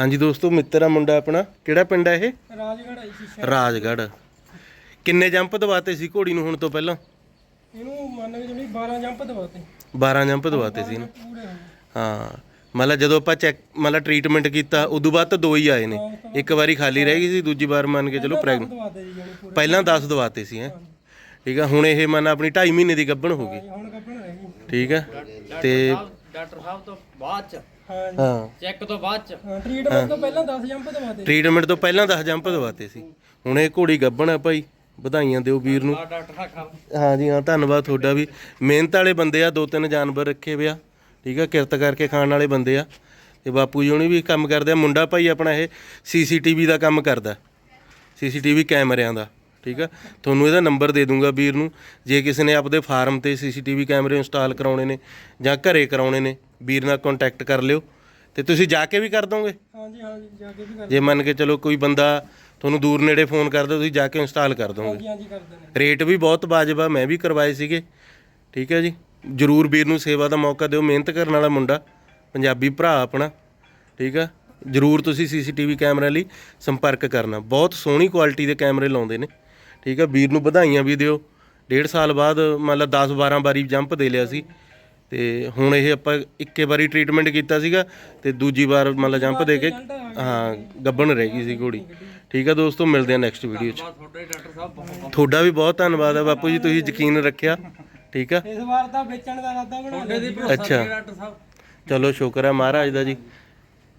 ਹਾਂਜੀ ਦੋਸਤੋ ਮਿੱਤਰ ਆ ਮੁੰਡਾ ਆਪਣਾ। ਕਿਹੜਾ ਪਿੰਡ ਆ ਇਹ? ਰਾਜਗੜ੍ਹ ਆਈ ਸੀ ਸ਼ਹਿਰ ਰਾਜਗੜ੍ਹ। ਕਿੰਨੇ ਜੰਪ ਦਵਾਤੇ ਸੀ ਘੋੜੀ ਨੂੰ ਹੁਣ ਤੋਂ ਪਹਿਲਾਂ? ਇਹਨੂੰ ਮੰਨ ਕੇ ਜਿਹੜੀ 12 ਜੰਪ ਦਵਾਤੇ। 12 ਜੰਪ ਦਵਾਤੇ ਸੀ ਪੂਰੇ ਹੋ ਗਏ। ਹਾਂ। ਮਤਲਬ ਜਦੋਂ ਆਪਾਂ ਚੈੱਕ ਮਤਲਬ ਟ੍ਰੀਟਮੈਂਟ ਕੀਤਾ ਉਦੋਂ ਬਾਅਦ ਤਾਂ ਦੋ ਹੀ ਆਏ ਨੇ। ਇੱਕ ਵਾਰੀ ਖਾਲੀ ਰਹਿ ਗਈ ਸੀ ਦੂਜੀ ਵਾਰ ਮੰਨ ਕੇ ਚਲੋ ਪ੍ਰੈਗਨੈਂਟ ਦਵਾਤੇ ਜੀ ਜਾਨੀ ਪੂਰੇ। ਪਹਿਲਾਂ 10 ਦਵਾਤੇ ਸੀ ਹੈ। ਠੀਕ ਆ ਹੁਣ ਇਹ ਮੰਨ ਆਪਣੀ 2.5 ਮਹੀਨੇ ਦੀ ਗੱਭਣ ਹੋ ਗਈ। ਹੁਣ ਕੱਪਣ ਰਹਿ ਗਈ। ਠੀਕ ਆ। ਤੇ ਡਾਕਟਰ ਸਾਹਿਬ ਤੋਂ ਬਾਅਦ ਚ। ਹਾਂ ਜੀ ਹਾਂ। ਚੈੱਕ ਤੋਂ ਬਾਅਦ ਚ। ਹਾਂ ਟ੍ਰੀਟਮੈਂਟ ਤੋਂ ਪਹਿਲਾਂ 10 ਜੰਪ ਦਵਾਤੇ ਟ੍ਰੀਟਮੈਂਟ ਤੋਂ ਪਹਿਲਾਂ 10 ਜੰਪ ਦਵਾਤੇ ਸੀ। ਹੁਣ ਇਹ ਘੋੜੀ ਗੱਭਣ ਆ ਭਾਈ। ਵਧਾਈਆਂ ਦਿਓ ਵੀਰ ਨੂੰ। ਡਾਕਟਰ ਸਾਹਿਬ। ਖਾਲ ਹਾਂਜੀ ਹਾਂ ਧੰਨਵਾਦ ਤੁਹਾਡਾ ਵੀ। ਮਿਹਨਤ ਵਾਲੇ ਬੰਦੇ ਆ ਦੋ ਤਿੰਨ ਜਾਨਵਰ ਰੱਖੇ ਹੋਏ ਆ। ਠੀਕ ਆ ਕਿਰਤ ਕਰਕੇ ਖਾਣ ਵਾਲੇ ਬੰਦੇ ਆ। ਤੇ ਬਾਪੂ ਜੀ ਹੁਣੀ ਵੀ ਕੰਮ ਕਰਦੇ ਆ। ਮੁੰਡਾ ਭਾਈ ਆਪਣਾ ਇਹ ਸੀਸੀਟੀਵੀ ਦਾ ਕੰਮ ਕਰਦਾ। ਸੀਸੀਟੀਵੀ ਕੈਮਰਿਆਂ ਦਾ। ਠੀਕ ਆ? ਤੁਹਾਨੂੰ ਇਹਦਾ ਨੰਬਰ ਦੇ ਦੂੰਗਾ ਵੀਰ ਨੂੰ। ਜੇ ਕਿਸੇ ਨੇ ਆਪਦੇ ਫਾਰਮ ਤੇ ਸੀਸੀਟੀਵੀ ਕੈਮਰੇ ਇੰਸਟਾਲ ਕਰਾਉਣੇ ਨੇ ਜਾਂ ਘਰੇ ਕਰਾਉਣੇ ਨੇ ਵੀਰ ਨਾਲ ਕੰਟੈਕਟ ਕਰ ਲਿਓ। ਤੇ ਤੁਸੀਂ ਜਾ ਕੇ ਵੀ ਕਰ ਦੋਗੇ? ਹਾਂ ਜੀ ਹਾਂ ਜੀ ਕੇ ਵੀ ਕਰ ਜੇ ਮੰਨ ਕੇ ਚਲੋ ਕੋਈ ਬੰਦਾ ਤੁਹਾਨੂੰ ਦੂਰ ਨੇੜੇ ਫੋਨ ਕਰਦਾ ਤੁਸੀਂ ਜਾ ਕੇ ਇੰਸਟਾਲ ਕਰ ਦੋਗੇ। ਹਾਂਜੀ ਹਾਂਜੀ ਕਰਦੇ ਨੇ ਰੇਟ ਵੀ ਬਹੁਤ ਵਾਜਬ ਆ ਮੈਂ ਵੀ ਕਰਵਾਏ ਸੀਗੇ। ਠੀਕ ਹੈ ਜੀ? ਜਰੂਰ ਵੀਰ ਨੂੰ ਸੇਵਾ ਦਾ ਮੌਕਾ ਦਿਓ ਮਿਹਨਤ ਕਰਨ ਵਾਲਾ ਮੁੰਡਾ ਪੰਜਾਬੀ ਭਰਾ ਆਪਣਾ। ਠੀਕ ਆ? ਜਰੂਰ ਤੁਸੀਂ ਸੀਸੀਟੀਵੀ ਕੈਮਰੇ ਲਈ ਸੰਪਰਕ ਕਰਨਾ। ਬਹੁਤ ਸੋਹਣੀ ਕੁਆਲਿਟੀ ਦੇ ਕੈਮਰੇ ਲਾਉਂਦੇ ਨੇ। ਠੀਕ ਆ ਵੀਰ ਨੂੰ ਵਧਾਈਆਂ ਵੀ ਦਿਓ। ਡੇਢ ਸਾਲ ਬਾਅਦ ਮੰਨ ਲਾ 10 12 ਵਾਰੀ ਜੰਪ ਦੇ ਲਿਆ ਸੀ। ਤੇ ਹੁਣ ਇਹ ਆਪਾਂ ਇੱਕੇ ਵਾਰੀ ਟ੍ਰੀਟਮੈਂਟ ਕੀਤਾ ਸੀਗਾ ਤੇ ਦੂਜੀ ਵਾਰ ਮੰਨ ਲਾ ਜੰਪ ਦੇ ਕੇ ਹਾਂ ਗੱਬਣ ਰਹਿ ਗਈ ਸੀ ਘੋੜੀ। ਠੀਕ ਆ ਦੋਸਤੋ ਮਿਲਦੇ ਆ ਨੈਕਸਟ ਵੀਡੀਓ 'ਚ। ਤੁਹਾਡੇ ਵੀ ਬਹੁਤ ਧੰਨਵਾਦ ਹੈ ਬਾਪੂ ਜੀ ਤੁਸੀਂ ਯਕੀਨ ਰੱਖਿਆ। ਠੀਕ ਆ? ਇਸ ਵਾਰ ਤਾਂ ਵੇਚਣ ਦਾ ਇਰਾਦਾ ਬਣਾ ਲਿਆ ਅੱਛਾ। ਸੀ ਡਾਕਟਰ ਸਾਹਿਬ। ਚਲੋ ਸ਼ੁਕਰ ਹੈ ਮਹਾਰਾਜ ਦਾ ਜੀ।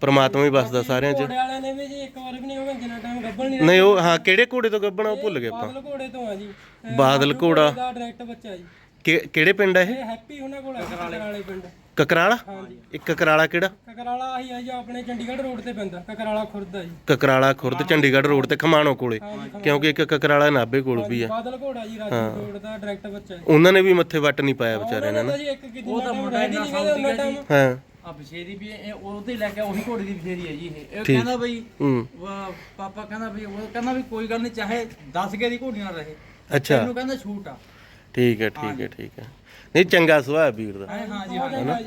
ਪ੍ਰਮਾਤਮਾ ਹੀ ਬਸਦਾ ਸਾਰਿਆਂ 'ਚ। ਘੋੜੇ ਵਾਲਿਆਂ ਨੇ ਵੀ ਜੀ ਇੱਕ ਵਾਰ ਵੀ ਨਹੀਂ ਹੋਗਾ ਜਿੰਨਾ ਟਾਈਮ ਗੱਬਣ ਨਹੀਂ ਨਹੀਂ ਉਹ ਹਾਂ ਕਿਹੜੇ ਘੋੜੇ ਤੋਂ ਗੱਬਣਾ ਉਹ ਭੁੱਲ ਗਏ ਆਪਾਂ। ਬਾਦਲ ਘੋੜੇ ਤੋਂ ਆ ਜੀ। ਇਹ ਬਾਦਲ ਘੋੜਾ ਦਾ ਡਾਇਰੈਕਟ ਬੱਚਾ ਜੀ। ਕਿ- ਕਿਹੜੇ ਪਿੰਡ ਹੈ ਇਹ? ਇਹ ਹੈਪੀ ਉਹਨਾਂ ਕੋਲ ਹੈ ਕਕਰਾਲੇ ਪਿੰਡ। ਕਕਰਾਲਾ? ਹਾਂਜੀ ਇੱਕ ਕਕਰਾਲਾ ਕਿਹੜਾ? ਕਕਰਾਲਾ ਆਹੀ ਆ ਜੀ ਆਪਣੇ ਚੰਡੀਗੜ੍ਹ ਰੋਡ ਤੇ ਪੈਂਦਾ ਕਕਰਾਲਾ ਖੁਰਦ ਆ ਜੀ। ਕਕਰਾਲਾ ਖੁਰਦ ਚੰਡੀਗੜ੍ਹ ਰੋਡ ਤੇ ਖਮਾਣੋ ਕੋਲੇ। ਕਿਉਂਕਿ ਇੱਕ ਕਕਰਾਲਾ ਨਾਭੇ ਕੋਲ ਵੀ ਆ। ਬਾਦਲ ਘੋੜਾ ਜੀ ਰਾਜੂ ਰੋਡ ਦਾ ਡਾਇਰੈਕਟ ਬੱਚਾ ਉਹਨਾਂ ਨੇ ਵੀ ਮੱਥੇ ਵੱਟ ਨਹੀਂ ਪਾਇਆ ਵਿਚਾਰਿਆਂ ਨੇ ਉਹਨਾਂ ਨਾ। ਦਾ ਜੀ ਇੱਕ ਕਿੰਨਾ ਟਾਈਮ ਰਹਿ ਨਹੀਂ ਗਿਆ ਉਹਨਾਂ ਟਾਈਮ ਹਾਂ। ਆ ਬਸ਼ੇਰੀ ਵੀ ਇਹ ਉਹਦੇ ਲੈ ਕੇ ਉਹੀ ਘੋੜੀ ਦੀ ਬਸ਼ੇਰੀ ਹੈ ਜੀ ਇਹ। ਇਹ ਕਹਿੰਦਾ ਬਈ ਹੂੰ। ਵਾ- ਪਾਪਾ ਕਹਿੰਦਾ ਵੀ ਉਹ ਕਹਿੰਦਾ ਵੀ ਕੋਈ ਗੱਲ ਨਹੀਂ ਚਾਹੇ 10 ਕੇ ਦੀ ਘੋੜੀ ਨਾ ਰਹੇ। ਅੱਛਾ। ਇਹਨੂੰ ਕਹਿੰਦਾ ਛੂਟ ਆ। ਠੀਕ ਹੈ ਠੀਕ ਹੈ ਠੀਕ ਹੈ। ਨਹੀਂ ਚੰਗਾ ਸੁਭਾਅ ਹੈ ਵੀਰ ਦਾ। ਹਾਂ ਹਾਂ ਜੀ ਹਾਂ।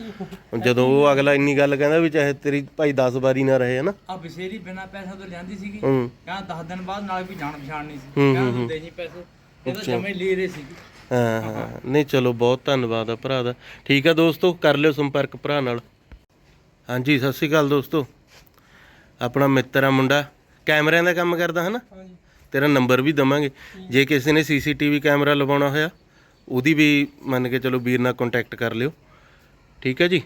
ਹੁਣ ਜਦੋਂ ਉਹ ਅਗਲਾ ਇੰਨੀ ਗੱਲ ਕਹਿੰਦਾ ਵੀ ਚਾਹੇ ਤੇਰੀ ਭਾਈ 10 ਵਾਰੀ ਨਾ ਰਹੇ ਹਨਾ? ਆ ਬਸ਼ੇਰੀ ਬਿਨਾ ਪੈਸਾ ਤੋਂ ਲਿਆਂਦੀ ਸੀਗੀ। ਹੂੰ। ਕਹਿੰਦਾ 10 ਦਿਨ ਬਾਅਦ ਨਾਲ ਵੀ ਜਾਣ ਪਛਾਣ ਨਹੀਂ ਸੀ। ਹੂੰ, ਕਹਿੰਦਾ ਤੂੰ ਦੇ ਜੀ ਪੈਸੇ। ਇਹ ਤਾਂ ਜਮੇ ਲੈ ਰਹੇ ਸੀਗੀ। ਹਾਂ ਹਾਂ। ਨਹੀਂ ਚਲੋ ਬਹੁਤ ਧੰਨਵਾਦ ਆ ਭਰਾ ਦਾ। ਠੀਕ ਆ ਦੋਸਤੋ ਕਰ ਲਿਓ ਸੰਪਰਕ ਭਰਾ ਨਾਲ। ਹਾਂਜੀ ਸਤਿ ਸ਼੍ਰੀ ਅਕਾਲ ਦੋਸਤੋ। ਆਪਣਾ ਮਿੱਤਰ ਆ ਮੁੰਡਾ। ਕੈਮਰਿਆਂ ਦਾ ਕੰਮ ਕਰਦਾ ਹਨਾ? ਹਾਂਜੀ। ਤੇਰਾ ਨੰਬਰ ਵੀ ਦਵਾਂਗੇ। ਜੇ ਕਿਸੇ ਨੇ ਸੀਸੀਟੀਵੀ ਕੈਮਰਾ ਲਵਾਉਣਾ ਹੋਇਆ ਉਹਦੀ ਵੀ ਮੰਨ ਕੇ ਚਲੋ ਵੀਰ ਨਾਲ ਕੰਟੈਕਟ ਕਰ ਲਿਓ। ਠੀਕ ਹੈ ਜੀ?